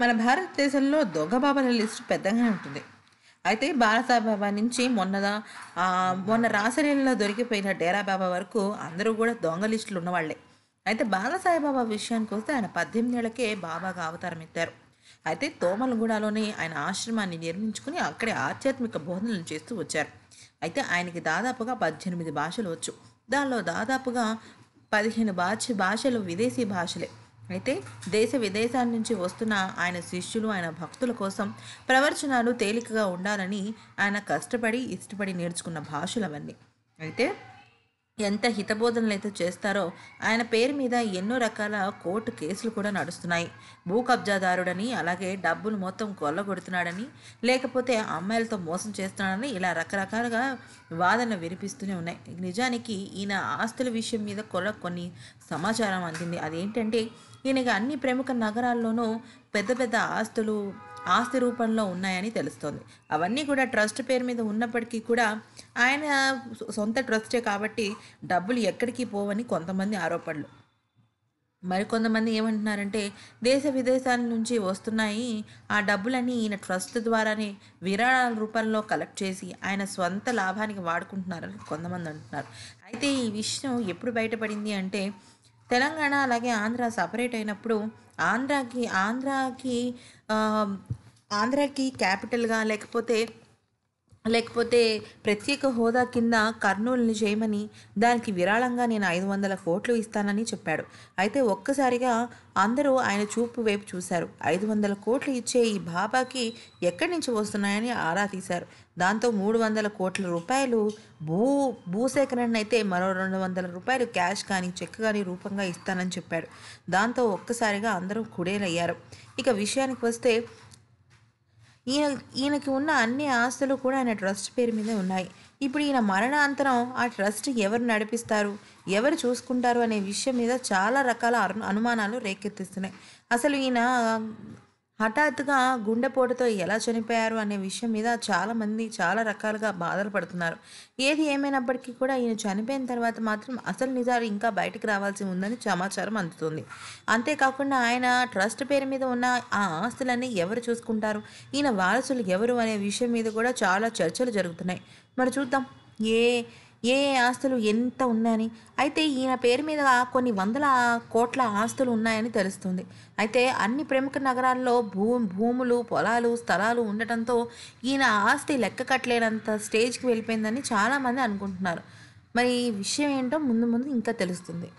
మన భారతదేశంలో దొంగ బాబాల లిస్టు పెద్దగానే ఉంటుంది. అయితే బాలసాయిబాబా నుంచి మొన్నదా మొన్న రాసలీలలో దొరికిపోయిన డేరా బాబా వరకు అందరూ కూడా దొంగ లిస్టులు ఉన్నవాళ్ళే. అయితే బాలసాయిబాబా విషయానికి వస్తే ఆయన పద్దెనిమిది ఏళ్ళకే బాబాగా అవతారం ఎత్తారు అయితే తోమలగూడలోనే ఆయన ఆశ్రమాన్ని నిర్మించుకుని అక్కడే ఆధ్యాత్మిక బోధనలు చేస్తూ వచ్చారు. అయితే ఆయనకి దాదాపుగా పద్దెనిమిది భాషలు వచ్చు. దానిలో దాదాపుగా పదిహేను భాష భాషలు విదేశీ భాషలే. అయితే దేశ విదేశాల నుంచి వస్తున్న ఆయన శిష్యులు ఆయన భక్తుల కోసం ప్రవచనాలు తేలికగా ఉండాలని ఆయన కష్టపడి ఇష్టపడి నేర్చుకున్న భాషలు అవన్నీ. అయితే ఎంత హితబోధనలు అయితే చేస్తారో ఆయన పేరు మీద ఎన్నో రకాల కోర్టు కేసులు కూడా నడుస్తున్నాయి. భూ కబ్జాదారుడని అలాగే డబ్బులు మొత్తం కొల్లగొడుతున్నాడని లేకపోతే అమ్మాయిలతో మోసం చేస్తున్నాడని ఇలా రకరకాలుగా వాదనలు వినిపిస్తూనే ఉన్నాయి. నిజానికి ఈయన ఆస్తుల విషయం మీద కొల్ల కొన్ని సమాచారం అందింది. అదేంటంటే ఈయనకి అన్ని ప్రముఖ నగరాల్లోనూ పెద్ద పెద్ద ఆస్తులు ఆస్తి రూపంలో ఉన్నాయని తెలుస్తోంది. అవన్నీ కూడా ట్రస్ట్ పేరు మీద ఉన్నప్పటికీ కూడా ఆయన సొంత ట్రస్టే కాబట్టి డబ్బులు ఎక్కడికి పోవని కొంతమంది ఆరోపణలు. మరికొంతమంది ఏమంటున్నారంటే దేశ విదేశాల నుంచి వస్తున్నాయి. ఆ డబ్బులన్నీ ఈయన ట్రస్ట్ ద్వారానే విరాళాల రూపంలో కలెక్ట్ చేసి ఆయన స్వంత లాభానికి వాడుకుంటున్నారని కొంతమంది అంటున్నారు. అయితే ఈ విషయం ఎప్పుడు బయటపడింది అంటే తెలంగాణ అలాగే ఆంధ్ర సపరేట్ అయినప్పుడు ఆంధ్రాకి ఆంధ్రాకి ఆంధ్రాకి క్యాపిటల్గా లేకపోతే లేకపోతే ప్రత్యేక హోదా కింద కర్నూలుని చేయమని దానికి విరాళంగా నేను ఐదు వందల కోట్లు ఇస్తానని చెప్పాడు. అయితే ఒక్కసారిగా అందరూ ఆయన చూపు వైపు చూశారు. ఐదు వందల కోట్లు ఇచ్చే ఈ బాబాకి ఎక్కడి నుంచి వస్తున్నాయని ఆరా తీశారు. దాంతో మూడు వందల కోట్ల రూపాయలు భూ భూసేకరణ అయితే మరో రెండు వందల రూపాయలు క్యాష్ కానీ చెక్ కానీ రూపంగా ఇస్తానని చెప్పాడు. దాంతో ఒక్కసారిగా అందరూ కుడేలయ్యారు. ఇక విషయానికి వస్తే ఈయన ఈయనకి ఉన్న అన్ని ఆస్తులు కూడా ఆయన ట్రస్ట్ పేరు మీదే ఉన్నాయి. ఇప్పుడు ఈయన మరణాంతరం ఆ ట్రస్ట్ ఎవరు నడిపిస్తారు? ఎవరు చూసుకుంటారు? అనే విషయం మీద చాలా రకాల అను- అనుమానాలు రేకెత్తిస్తున్నాయి. అసలు ఈయన హఠాత్తుగా గుండెపోటుతో ఎలా చనిపోయారు అనే విషయం మీద చాలామంది చాలా రకాలుగా బాధలు పడుతున్నారు. ఏది ఏమైనప్పటికీ కూడా ఈయన చనిపోయిన తర్వాత మాత్రం అసలు నిజాలు ఇంకా బయటికి రావాల్సి ఉందని సమాచారం అందుతుంది. అంతేకాకుండా ఆయన ట్రస్ట్ పేరు మీద ఉన్న ఆ ఆస్తులన్నీ ఎవరు చూసుకుంటారు? ఈయన వారసులు ఎవరు అనే విషయం మీద కూడా చాలా చర్చలు జరుగుతున్నాయి. మరి చూద్దాం. ఏ ఏ ఆస్తులు ఎంత ఉన్నాయని. అయితే ఈయన పేరు మీద కొన్ని వందల కోట్ల ఆస్తులు ఉన్నాయని తెలుస్తుంది. అయితే అన్ని ప్రముఖ నగరాల్లో భూ భూములు పొలాలు స్థలాలు ఉండటంతో ఈయన ఆస్తి లెక్క కట్టలేనంత స్టేజ్కి వెళ్ళిపోయిందని చాలామంది అనుకుంటున్నారు. మరి ఈ విషయం ఏంటో ముందు ముందు ఇంకా తెలుస్తుంది.